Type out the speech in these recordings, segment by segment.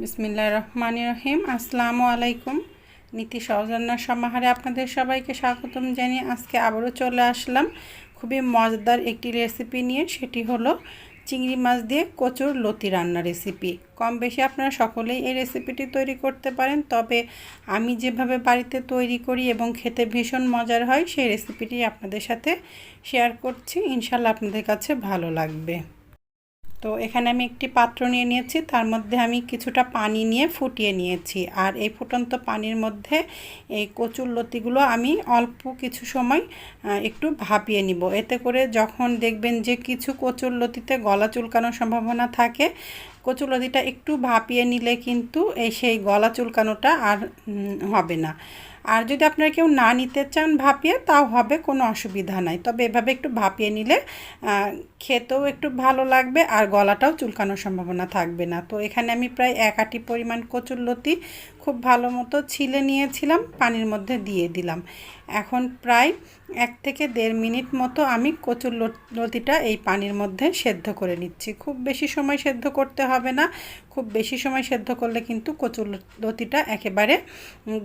বিসমিল্লা রহমান রহিম। আসসালামু আলাইকুম। নীতি সহজন্যার সমাহারে আপনাদের সবাইকে স্বাগতম জানিয়ে আজকে আবারও চলে আসলাম। খুবই মজাদার একটি রেসিপি নিয়ে, সেটি হলো চিংড়ি মাছ দিয়ে কচুর লতি রান্না রেসিপি। কম বেশি আপনারা সকলেই এই রেসিপিটি তৈরি করতে পারেন, তবে আমি যেভাবে বাড়িতে তৈরি করি এবং খেতে ভীষণ মজার হয়, সেই রেসিপিটি আপনাদের সাথে শেয়ার করছি। ইনশাল্লাহ আপনাদের কাছে ভালো লাগবে। তো এখানে আমি একটি পাত্র নিয়ে নিয়েছি। তার মধ্যে আমি কিছুটা পানি নিয়ে ফুটিয়ে নিয়েছি। আর এই ফুটন্ত পানির মধ্যে এই কচুর লতিগুলো আমি অল্প কিছু সময় একটু ভাপিয়ে নিব। এতে করে যখন দেখবেন যে কিছু কচুর লতিতে গলা চুলকানোর সম্ভাবনা থাকে, কচুর লতিটা একটু ভাপিয়ে নিলে কিন্তু এই সেই গলা চুলকানোটা আর হবে না। আর যদি আপনারা কেউ না নিতে চান ভাপিয়ে, তাও হবে, কোনো অসুবিধা নাই। তবে এভাবে একটু ভাপিয়ে নিলে খেতেও একটু ভালো লাগবে আর গলাটাও চুলকানোর সম্ভাবনা থাকবে না। তো এখানে আমি প্রায় এক আটি পরিমাণ কচুরলতি খুব ভালো মতো ছিলে নিয়েছিলাম, পানির মধ্যে দিয়ে দিলাম। এখন প্রায় এক থেকে দেড় মিনিট মতো আমি কচুর লতিটা এই পানির মধ্যে সেদ্ধ করে নিচ্ছি। খুব বেশি সময় সেদ্ধ করতে হবে না, খুব বেশি সময় সেদ্ধ করলে কিন্তু কচুর লতিটা একেবারে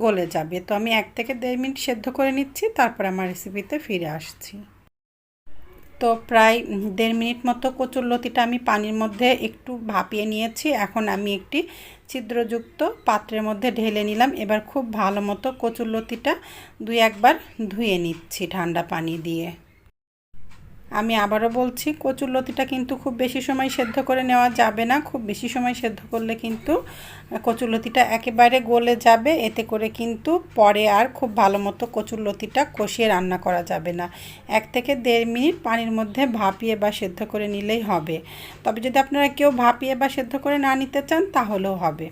গলে যাবে। তো আমি এক থেকে দেড় মিনিট সেদ্ধ করে নিচ্ছি, তারপর আমার রেসিপিতে ফিরে আসছি। তো প্রায় দেড় মিনিট মতো কচুর লতিটা আমি পানির মধ্যে একটু ভাপিয়ে নিয়েছি। এখন আমি একটি ছিদ্রযুক্ত পাত্রের মধ্যে ঢেলে নিলাম। এবার খুব ভালো মতো কচুর লতিটা দুই একবার ধুয়ে নিচ্ছি ঠান্ডা পানি দিয়ে। আমি আবারও বলছি, কচুর লতিটা কিন্তু খুব বেশি সময় সেদ্ধ করে নেওয়া যাবে না। খুব বেশি সময় সেদ্ধ করলে কিন্তু কচুর লতিটা একেবারে গলে যাবে। এতে করে কিন্তু পরে আর খুব ভালো মতো কচুর লতিটা কষিয়ে রান্না করা যাবে না। এক থেকে দেড় মিনিট পানির মধ্যে ভাপিয়ে বা সেদ্ধ করে নিলেই হবে। তবে যদি আপনারা কেউ ভাপিয়ে বা সেদ্ধ করে না নিতে চান, তাহলেও হবে।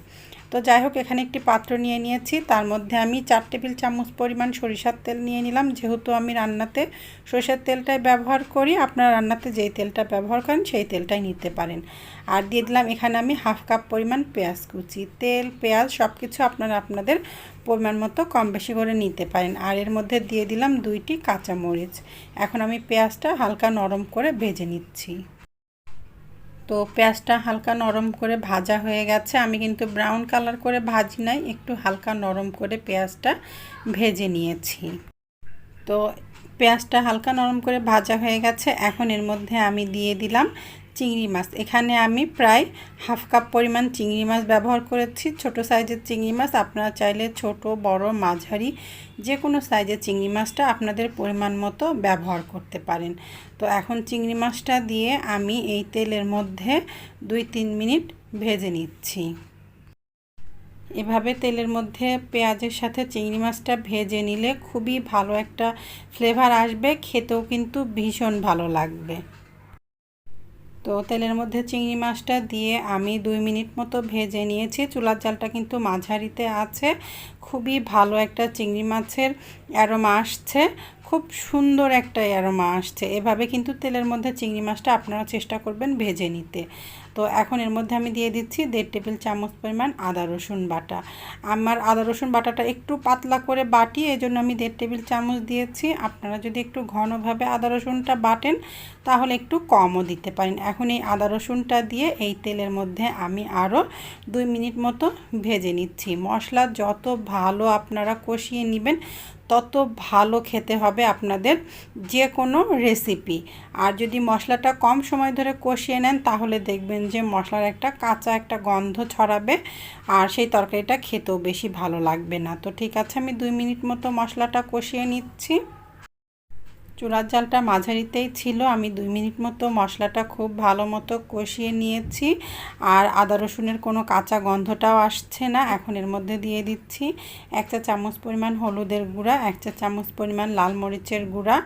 তো যাই হোক, এখানে একটি পাত্র নিয়ে নিয়েছি। তার মধ্যে আমি চার টেবিল চামচ পরিমাণ সরিষার তেল নিয়ে নিলাম। যেহেতু আমি রান্নাতে সরিষার তেলটাই ব্যবহার করি, আপনারা রান্নাতে যেই তেলটা ব্যবহার করেন, সেই তেলটাই নিতে পারেন। আর দিয়ে দিলাম এখানে আমি হাফ কাপ পরিমাণ পেঁয়াজ কুচি। তেল, পেঁয়াজ সব কিছু আপনারা আপনাদের পরিমাণ মতো কম বেশি করে নিতে পারেন। আর এর মধ্যে দিয়ে দিলাম দুইটি কাঁচামরিচ। এখন আমি পেঁয়াজটা হালকা নরম করে ভেজে নিচ্ছি। তো পেঁয়াজটা হালকা নরম করে ভাজা হয়ে গেছে। আমি কিন্তু ব্রাউন কালার করে ভাজি নাই, একটু হালকা নরম করে পেঁয়াজটা ভেজে নিয়েছি। তো পেঁয়াজটা হালকা নরম করে ভাজা হয়ে গেছে। এখন এর মধ্যে আমি দিয়ে দিলাম চিংড়ি মাছ। এখানে আমি প্রায় হাফ কাপ পরিমাণ চিংড়ি মাছ ব্যবহার করেছি। ছোট সাইজের চিংড়ি মাছ আপনারা চাইলে ছোট, বড়, মাঝারি যে কোনো সাইজের চিংড়ি মাছটা আপনাদের পরিমাণ মতো ব্যবহার করতে পারেন। তো এখন চিংড়ি মাছটা দিয়ে আমি এই তেলের মধ্যে দুই, তিন মিনিট ভেজে নিচ্ছি। এভাবে তেলের মধ্যে পেঁয়াজের সাথে চিংড়ি মাছটা ভেজে নিলে খুবই ভালো একটা ফ্লেভার আসবে। খেতেও কিন্তু ভীষণ ভালো লাগবে। তো তেলের মধ্যে চিংড়ি মাছটা দিয়ে আমি দুই মিনিট মতো ভেজে নিয়েছি। চুলার জালটা কিন্তু মাঝারিতে আছে। খুবই ভালো একটা চিংড়ি মাছের অ্যারোমা আসছে। খুব সুন্দর একটা অ্যারোমা আসছে। এভাবে কিন্তু তেলের মধ্যে চিংড়ি মাছটা আপনারা চেষ্টা করবেন ভেজে নিতে। তো এখন এর মধ্যে আমি দিয়ে দিচ্ছি দেড় টেবিল চামচ পরিমাণ আদা রসুন বাটা। আমার আদা রসুন বাটাটা একটু পাতলা করে বাটি এই জন্য আমি দেড় টেবিল চামচ দিয়েছি। আপনারা যদি একটু ঘনভাবে আদা রসুনটা বাটেন, তাহলে একটু কমও দিতে পারেন। এখন এই আদা রসুনটা দিয়ে এই তেলের মধ্যে আমি আরও দুই মিনিট মতো ভেজে নিচ্ছি। মশলা যত ভালো আপনারা কষিয়ে নেবেন তত ভালো খেতে হবে আপনাদের যে কোনো রেসিপি আর যদি মশলাটা কম সময় ধরে কষিয়ে নেন, তাহলে দেখবেন যে মশলার একটা কাঁচা একটা গন্ধ ছড়াবে আর সেই তরকারিটা খেতেও বেশি ভালো লাগবে না। তো ঠিক আছে, আমি দুই মিনিট মতো মশলাটা কষিয়ে নিচ্ছি। চুলার জালটা মাঝারিতেই ছিল। আমি দুই মিনিট মতো মশলাটা খুব ভালো মতো কষিয়ে নিয়েছি। আর আদা রসুনের কোনো কাঁচা গন্ধটাও আসছে না। এখন এর মধ্যে দিয়ে দিচ্ছি এক চা চামচ পরিমাণ হলুদের গুঁড়া, এক চা চামচ পরিমাণ লাল মরিচের গুঁড়া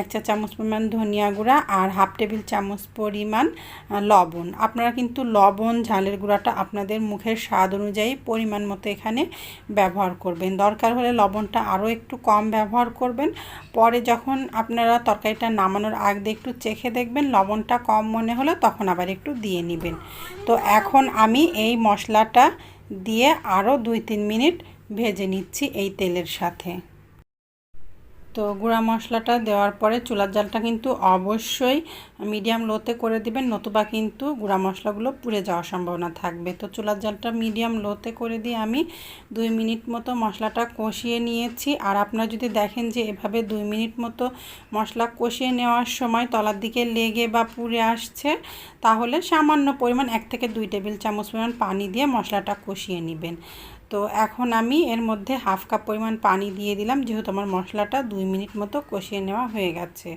এক চা চামচ পরিমাণ ধনিয়া গুঁড়া আর হাফ টেবিল চামচ পরিমাণ লবণ। আপনারা কিন্তু লবণ, ঝালের গুঁড়াটা আপনাদের মুখের স্বাদ অনুযায়ী পরিমাণ মতো এখানে ব্যবহার করবেন। দরকার হলে লবণটা আরও একটু কম ব্যবহার করবেন। পরে যখন আপনারা তরকারিটা নামানোর আগ দিয়ে একটু চেখে দেখবেন, লবণটা কম মনে হলে, তখন আবার একটু দিয়ে নেবেন। তো এখন আমি এই মশলাটা দিয়ে আরও দুই তিন মিনিট ভেজে নিচ্ছি এই তেলের সাথে। তো গুঁড়া মশলাটা দেওয়ার পরে চুলার জালটা কিন্তু অবশ্যই মিডিয়াম লোতে করে দিবেন, নতুবা কিন্তু গুঁড়া মশলাগুলো পুড়ে যাওয়ার সম্ভাবনা থাকবে। তো চুলার জালটা মিডিয়াম লোতে করে দিয়ে আমি দুই মিনিট মতো মশলাটা কষিয়ে নিয়েছি। আর আপনারা যদি দেখেন যে এভাবে দুই মিনিট মতো মশলা কষিয়ে নেওয়ার সময় তলার দিকে লেগে বা পুড়ে আসছে, তাহলে সামান্য পরিমাণ এক থেকে দুই টেবিল চামচ পরিমাণ পানি দিয়ে মশলাটা কষিয়ে নেবেন। তো এখন আমি এর মধ্যে হাফ কাপ পরিমাণ পানি দিয়ে দিলাম, যেহেতু আমার মশলাটা দুই মিনিট মতো কষিয়ে নেওয়া হয়ে গেছে।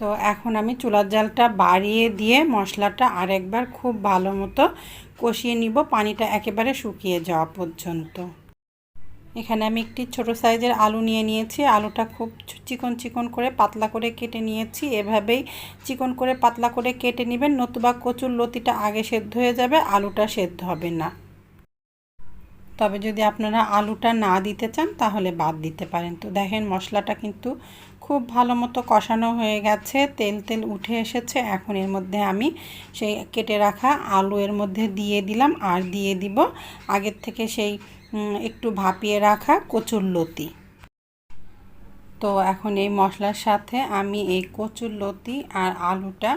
তো এখন আমি চুলার জালটা বাড়িয়ে দিয়ে মশলাটা আরেকবার খুব ভালো মতো কষিয়ে নিব, পানিটা একেবারে শুকিয়ে যাওয়া পর্যন্ত। এখানে আমি একটি ছোট সাইজের আলু নিয়ে নিয়েছি, আলুটা খুব চিকন চিকন করে পাতলা করে কেটে নিয়েছি। এভাবেই চিকন করে পাতলা করে কেটে নেবেন, নতুবা কচুর লতিটা আগে সেদ্ধ হয়ে যাবে, আলুটা সেদ্ধ হবে না। তবে যদি আপনারা আলুটা না দিতে চান, তাহলে বাদ দিতে পারেন। তো দেখেন, মশলাটা কিন্তু খুব ভালো মতো কষানো হয়ে গেছে, তেল তেল উঠে এসেছে। এখন এর মধ্যে আমি সেই কেটে রাখা আলু এর মধ্যে দিয়ে দিলাম আর দিয়ে দিব আগের থেকে সেই একটু ভাপিয়ে রাখা কচুর লতি। তো এখন এই মশলার সাথে আমি এই কচুর লতি আর আলুটা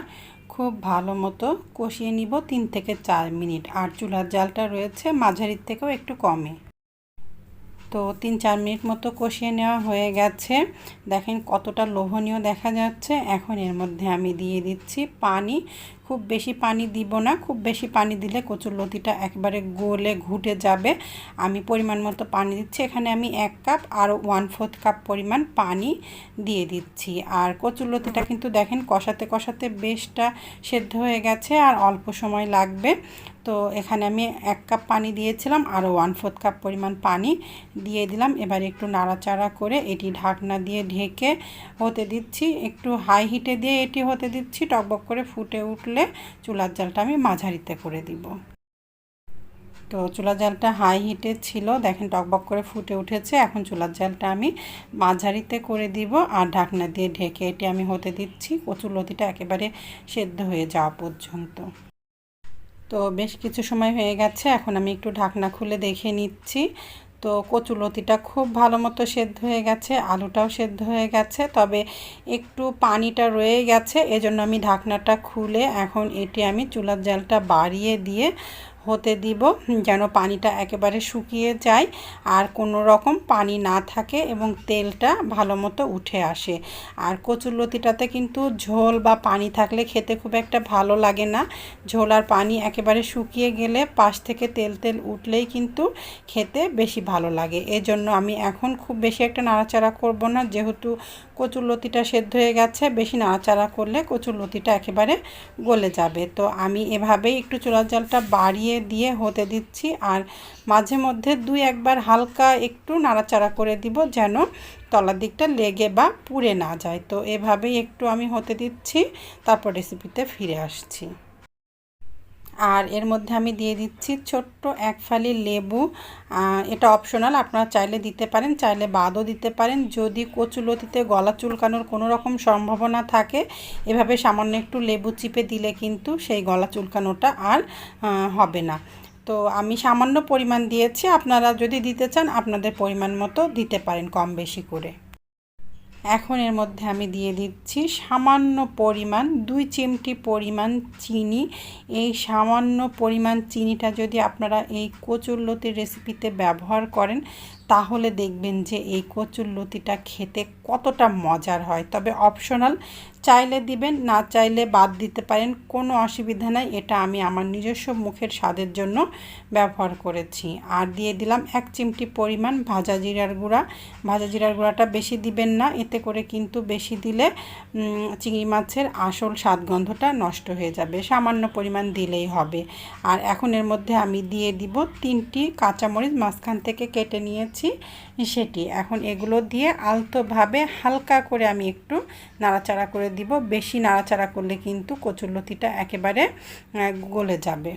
খুব ভালো মতো কষিয়ে নিব তিন থেকে চার মিনিট। আর চুলার জালটা রয়েছে মাঝারির থেকেও একটু কমে। তো তিন চার মিনিট মতো কষিয়ে নেওয়া হয়ে গেছে। দেখেন কতটা লোভনীয় দেখা যাচ্ছে। এখন এর মধ্যে আমি দিয়ে দিচ্ছি পানি। খুব বেশি পানি দিব না, খুব বেশি পানি দিলে কচুর লতিটা একবারে গলে ঘুটে যাবে। আমি পরিমাণ মতো পানি দিচ্ছি, এখানে আমি এক কাপ আর ওয়ান ফোর্থ কাপ পরিমাণ পানি দিয়ে দিচ্ছি। আর কচুর লতিটা কিন্তু দেখেন কষাতে কষাতে বেশটা সেদ্ধ হয়ে গেছে আর অল্প সময় লাগবে। তো এখানে আমি এক কাপ পানি দিয়েছিলাম আরও ওয়ান ফোর্থ কাপ পরিমাণ পানি দিয়ে দিলাম। এবার একটু নাড়াচাড়া করে এটি ঢাকনা দিয়ে ঢেকে হতে দিচ্ছি। একটু হাই হিটে দিয়ে এটি হতে দিচ্ছি, টকবক করে ফুটে উঠলে চুলার জালটা আমি মাঝারিতে করে দিব। তো চুলার জালটা হাই হিটে ছিল, দেখেন টকবক করে ফুটে উঠেছে, এখন চুলার জালটা আমি মাঝারিতে করে দিব আর ঢাকনা দিয়ে ঢেকে এটি আমি হতে দিচ্ছি, কচুর লতিটা একেবারে সেদ্ধ হয়ে যাওয়া পর্যন্ত। তো বেশ কিছু সময় হয়ে গেছে, এখন আমি একটু ঢাকনা খুলে দেখে নিচ্ছি। তো কচুলতিটা খুব ভালো মতো সেদ্ধ হয়ে গেছে, আলুটাও সেদ্ধ হয়ে গেছে, তবে একটু পানিটা রয়ে গেছে, এজন্য আমি ঢাকনাটা খুলে এখন এটি আমি চুলার জালটা বাড়িয়ে দিয়ে হতে দিব, যেন পানিটা একেবারে শুকিয়ে যায় আর কোনো রকম পানি না থাকে এবং তেলটা ভালো মতো উঠে আসে। আর কচুরলতিটাতে কিন্তু ঝোল বা পানি থাকলে খেতে খুব একটা ভালো লাগে না। ঝোল আর পানি একেবারে শুকিয়ে গেলে পাশ থেকে তেল তেল উঠলেই কিন্তু খেতে বেশি ভালো লাগে। এজন্য আমি এখন খুব বেশি একটা নাড়াচাড়া করব না, যেহেতু কচুর লতিটা সেদ্ধ হয়ে গেছে, বেশি নাড়াচাড়া করলে কচুর লতিটা একেবারে গলে যাবে। তো আমি এভাবেই একটু চুলার জালটা বাড়িয়ে দিয়ে হতে দিচ্ছি আর মাঝে মধ্যে দুই একবার হালকা একটু নাড়াচাড়া করে দিব যেন তলার দিকটা লেগে বা পুড়ে না যায়। তো এভাবেই একটু আমি হতে দিচ্ছি, তারপর রেসিপিতে ফিরে আসছি। আর এর মধ্যে আমি দিয়ে দিচ্ছি ছোট্ট এক ফালি লেবু। এটা অপশনাল আপনারা চাইলে দিতে পারেন, চাইলে বাদও দিতে পারেন। যদি কচুলতিতে গলা চুলকানোর কোনো রকম সম্ভাবনা থাকে, এভাবে সামান্য একটু লেবু চিপে দিলে কিন্তু সেই গলা চুলকানোটা আর হবে না। তো আমি সামান্য পরিমাণ দিয়েছি, আপনারা যদি দিতে চান, আপনাদের পরিমাণ মতো দিতে পারেন কম বেশি করে। এখন এর মধ্যে আমি দিয়ে দিচ্ছি সামান্য পরিমাণ দুই চিমটি পরিমাণ চিনি। এই সামান্য পরিমাণ চিনিটা যদি আপনারা এই কচুরলতির রেসিপিতে ব্যবহার করেন তাহলে দেখবেন যে এই কচুর লতিটা খেতে কতটা মজার হয়। তবে অপশনাল চাইলে দিবেন, না চাইলে বাদ দিতে পারেন, কোনো অসুবিধা নাই। এটা আমি আমার নিজস্ব মুখের স্বাদের জন্য ব্যবহার করেছি। আর দিয়ে দিলাম এক চিমটি পরিমাণ ভাজা জিরার গুঁড়া। ভাজা জিরার গুঁড়াটা বেশি দিবেন না, এতে করে কিন্তু বেশি দিলে চিংড়ি মাছের আসল স্বাদগন্ধটা নষ্ট হয়ে যাবে, সামান্য পরিমাণ দিলেই হবে। আর এখন এর মধ্যে আমি দিয়ে দিব তিনটি কাঁচামরিচ, মাঝখান থেকে কেটে নিয়েছি। নিয়েছি সেটি। এখন এগুলো দিয়ে আলতোভাবে হালকা করে আমি একটু নাড়াচাড়া করে দিব। বেশি নাড়াচাড়া করলে কিন্তু কচুরলতিটা একেবারে গলে যাবে।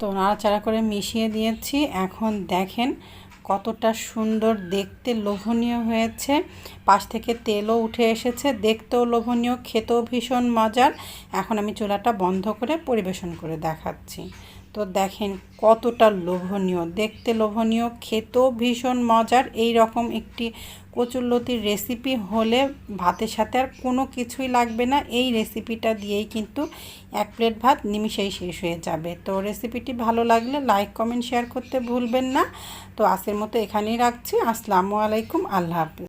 তো নাড়াচাড়া করে মিশিয়ে দিয়েছি। এখন দেখেন কতটা সুন্দর দেখতে লোভনীয় হয়েছে। পাশ থেকে তেলও উঠে এসেছে। দেখতেও লোভনীয়, খেতেও ভীষণ মজার। এখন আমি চুলাটা বন্ধ করে পরিবেশন করে দেখাচ্ছি। তো দেখেন কতটা লোভনীয়। দেখতে লোভনীয়, খেতেও ভীষণ মজার। এই রকম একটি কচুরলতির রেসিপি হলে ভাতের সাথে আর কোনো কিছুই লাগবে না। এই রেসিপিটা দিয়েই কিন্তু এক প্লেট ভাত নিমিশেই শেষ হয়ে যাবে। তো রেসিপিটি ভালো লাগলে লাইক কমেন্ট শেয়ার করতে ভুলবেন না। তো আজকের মতো এখানেই রাখছি। আসসালামু আলাইকুম। আল্লাহ হাফিজ।